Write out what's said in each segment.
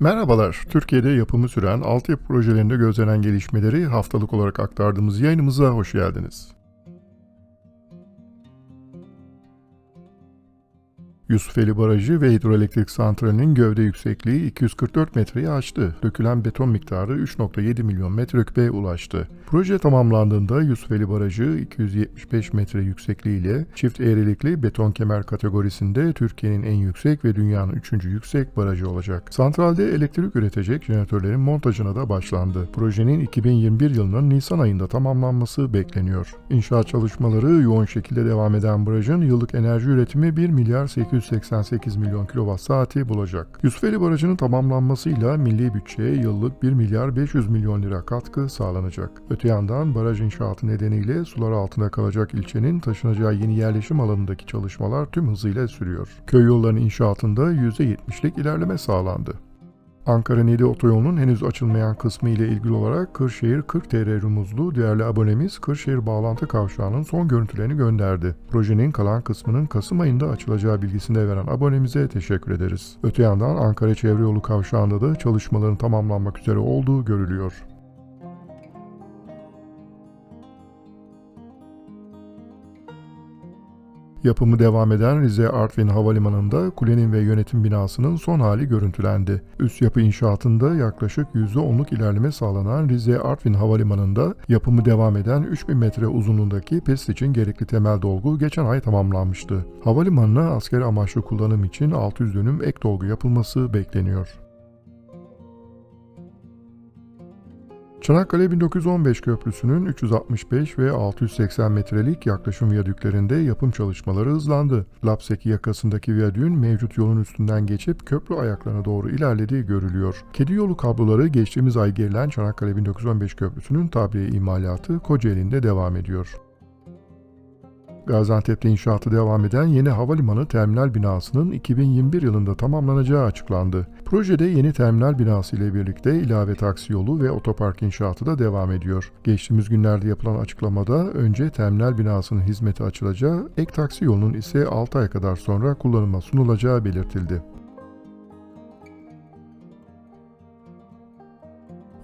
Merhabalar, Türkiye'de yapımı süren altyapı projelerinde gözlenen gelişmeleri haftalık olarak aktardığımız yayınımıza hoş geldiniz. Yusufeli Barajı ve Hidroelektrik Santrali'nin gövde yüksekliği 244 metreyi aştı. Dökülen beton miktarı 3.7 milyon metreküpe ulaştı. Proje tamamlandığında Yusufeli Barajı 275 metre yüksekliğiyle çift eğrilikli beton kemer kategorisinde Türkiye'nin en yüksek ve dünyanın üçüncü yüksek barajı olacak. Santralde elektrik üretecek jeneratörlerin montajına da başlandı. Projenin 2021 yılının Nisan ayında tamamlanması bekleniyor. İnşaat çalışmaları yoğun şekilde devam eden barajın yıllık enerji üretimi 1 milyar 888 milyon kilowatt saati bulacak. Yusufeli Barajı'nın tamamlanmasıyla milli bütçeye yıllık 1 milyar 500 milyon lira katkı sağlanacak. Öte yandan baraj inşaatı nedeniyle sular altında kalacak ilçenin taşınacağı yeni yerleşim alanındaki çalışmalar tüm hızıyla sürüyor. Köy yollarının inşaatında %70'lik ilerleme sağlandı. Ankara-Niğde otoyolunun henüz açılmayan kısmı ile ilgili olarak Kırşehir 40 TR Rumuzlu değerli abonemiz Kırşehir Bağlantı Kavşağı'nın son görüntülerini gönderdi. Projenin kalan kısmının Kasım ayında açılacağı bilgisini veren abonemize teşekkür ederiz. Öte yandan Ankara Çevre Yolu Kavşağı'nda da çalışmaların tamamlanmak üzere olduğu görülüyor. Yapımı devam eden Rize Artvin Havalimanı'nda kulenin ve yönetim binasının son hali görüntülendi. Üst yapı inşaatında yaklaşık %10'luk ilerleme sağlanan Rize Artvin Havalimanı'nda yapımı devam eden 3000 metre uzunluğundaki PES için gerekli temel dolgu geçen ay tamamlanmıştı. Havalimanına asker amaçlı kullanım için 600 dönüm ek dolgu yapılması bekleniyor. Çanakkale 1915 Köprüsü'nün 365 ve 680 metrelik yaklaşım viyadüklerinde yapım çalışmaları hızlandı. Lapseki yakasındaki viyadüğün mevcut yolun üstünden geçip köprü ayaklarına doğru ilerlediği görülüyor. Kedi yolu kabloları geçtiğimiz ay gerilen Çanakkale 1915 Köprüsü'nün tabiye imalatı Kocaeli'nde devam ediyor. Gaziantep'te inşaatı devam eden yeni havalimanı terminal binasının 2021 yılında tamamlanacağı açıklandı. Projede yeni terminal binası ile birlikte ilave taksi yolu ve otopark inşaatı da devam ediyor. Geçtiğimiz günlerde yapılan açıklamada önce terminal binasının hizmete açılacağı, ek taksi yolunun ise 6 ay kadar sonra kullanıma sunulacağı belirtildi.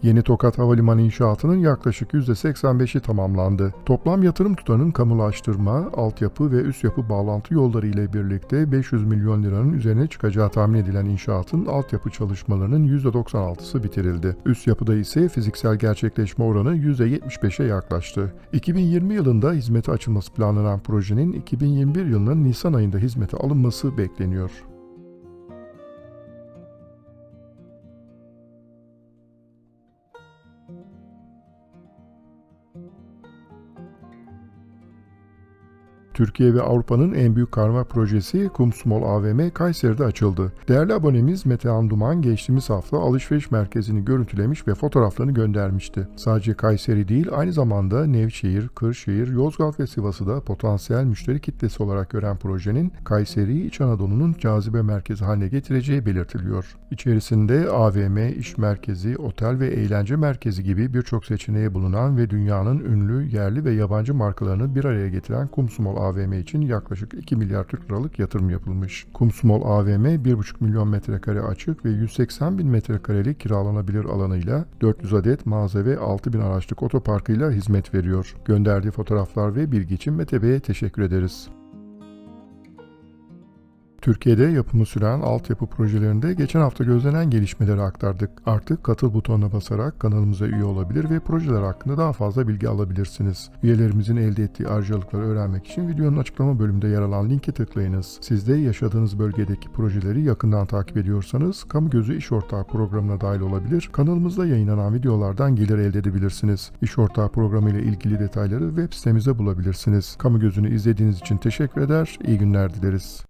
Yeni Tokat Havalimanı inşaatının yaklaşık %85'i tamamlandı. Toplam yatırım tutarının kamulaştırma, altyapı ve üst yapı bağlantı yolları ile birlikte 500 milyon liranın üzerine çıkacağı tahmin edilen inşaatın altyapı çalışmalarının %96'sı bitirildi. Üst yapıda ise fiziksel gerçekleşme oranı %75'e yaklaştı. 2020 yılında hizmete açılması planlanan projenin 2021 yılının Nisan ayında hizmete alınması bekleniyor. Türkiye ve Avrupa'nın en büyük karma projesi Kumsmol AVM Kayseri'de açıldı. Değerli abonemiz Metehan Duman geçtiğimiz hafta alışveriş merkezini görüntülemiş ve fotoğraflarını göndermişti. Sadece Kayseri değil aynı zamanda Nevşehir, Kırşehir, Yozgat ve Sivas'ı da potansiyel müşteri kitlesi olarak gören projenin Kayseri'yi İç Anadolu'nun cazibe merkezi haline getireceği belirtiliyor. İçerisinde AVM, iş merkezi, otel ve eğlence merkezi gibi birçok seçeneği bulunan ve dünyanın ünlü yerli ve yabancı markalarını bir araya getiren Kumsmol AVM için yaklaşık 2 milyar Türk liralık yatırım yapılmış. Kumsmol AVM 1,5 milyon metrekare açık ve 180 bin metrekarelik kiralanabilir alanıyla 400 adet mağaza ve 6 bin araçlık otoparkıyla hizmet veriyor. Gönderdiği fotoğraflar ve bilgi için Mete Bey'e teşekkür ederiz. Türkiye'de yapımı süren altyapı projelerinde geçen hafta gözlenen gelişmeleri aktardık. Artık katıl butonuna basarak kanalımıza üye olabilir ve projeler hakkında daha fazla bilgi alabilirsiniz. Üyelerimizin elde ettiği ayrıcalıkları öğrenmek için videonun açıklama bölümünde yer alan linke tıklayınız. Siz de yaşadığınız bölgedeki projeleri yakından takip ediyorsanız Kamu Gözü İş Ortağı programına dahil olabilir, kanalımızda yayınlanan videolardan gelir elde edebilirsiniz. İş Ortağı programı ile ilgili detayları web sitemizde bulabilirsiniz. Kamu Gözü'nü izlediğiniz için teşekkür eder, iyi günler dileriz.